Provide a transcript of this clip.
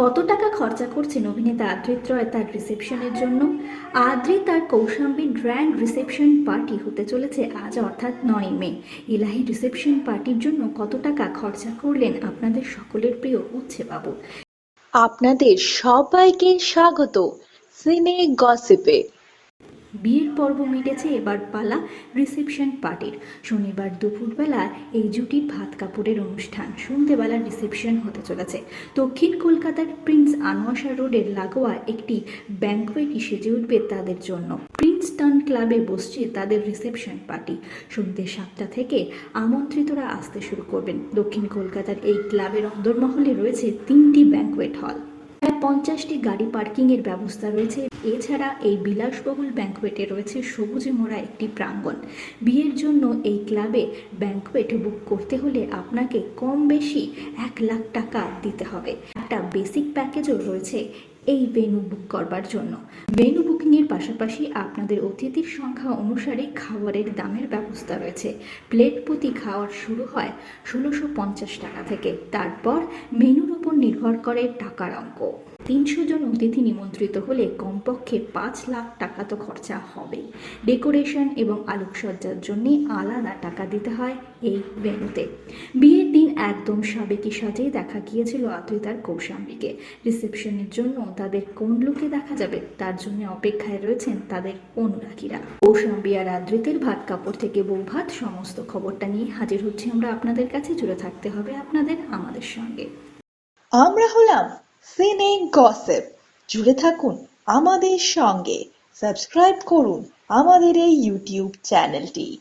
কত টাকা খরচা করছেন অভিনেতা আদ্রিত রয় তার রিসেপশনের জন্য? আদ্রি তার কৌশাম্বী গ্র্যান্ড রিসেপশন পার্টি হতে চলেছে আজ, অর্থাৎ নয় মে। ইলাহি রিসেপশন পার্টির জন্য কত টাকা খরচা করলেন আপনাদের সকলের প্রিয় উচ্ছে বাবু আপনাদের সবাইকে স্বাগত। সিনে গসিপে। বিয়ের পর্ব মিটেছে এবার পালা রিসেপশন পার্টির। শনিবার দুপুরবেলা এই জুটির ভাত কাপড়ের অনুষ্ঠান সন্ধ্যেবেলা রিসেপশন হতে চলেছে। দক্ষিণ কলকাতার প্রিন্স আনোয়াশা রোডের লাগোয়া একটি ব্যাঙ্কোয়েটই সেজে উঠবে তাদের জন্য। প্রিন্সটন ক্লাবে বসছে তাদের রিসেপশন পার্টি। সন্ধ্যে সাতটা থেকে আমন্ত্রিতরা আসতে শুরু করবেন। দক্ষিণ কলকাতার এই ক্লাবের অন্দরমহলে রয়েছে তিনটি ব্যাঙ্কোয়েট হল। প্রায় পঞ্চাশটি গাড়ি পার্কিংয়ের ব্যবস্থা রয়েছে। এছাড়া এই বিলাসবহুল ব্যাঙ্কোয়েটে রয়েছে সবুজে মোড়া একটি প্রাঙ্গণ। বিয়ের জন্য এই ক্লাবে ব্যাঙ্কোয়েট বুক করতে হলে আপনাকে কম বেশি এক লাখ টাকা দিতে হবে। একটা বেসিক প্যাকেজও রয়েছে এই ভেনু বুক করবার জন্য। ভেন্যু বুকিংয়ের পাশাপাশি আপনাদের অতিথির সংখ্যা অনুসারে খাবারের দামের ব্যবস্থা রয়েছে। প্লেট প্রতি খাওয়ার শুরু হয় ষোলোশো পঞ্চাশ টাকা থেকে। তারপর মেনুর উপর নির্ভর করে টাকার অঙ্ক। তিনশো জন অতিথি নিমন্ত্রিত হলে কমপক্ষে পাঁচ লাখ টাকা তো খরচা হবেই। ডেকোরেশন এবং আলোকসজ্জার জন্য আলাদা টাকা দিতে হয় এই ভেন্যুতে বিয়ের একদম সাবেকি সাজেই দেখা গিয়েছিল আদ্রিতার কৌশাম্বীকে। রিসেপশনের জন্য তাদের কোন লুকে দেখা যাবে, তার জন্য অপেক্ষায় রয়েছেন তাদের অনুরাগীরা। কৌশাম্বী আর আদ্রিতের ভাত কাপড় থেকে বউ ভাত সমস্ত খবরটা নিয়ে হাজির হচ্ছি আমরা আপনাদের কাছে। জুড়ে থাকতে হবে আপনাদের, আমাদের সঙ্গে। আমরা হলাম সিনে গসিপ জুড়ে থাকুন আমাদের সঙ্গে। সাবস্ক্রাইব করুন আমাদের এই ইউটিউব চ্যানেলটি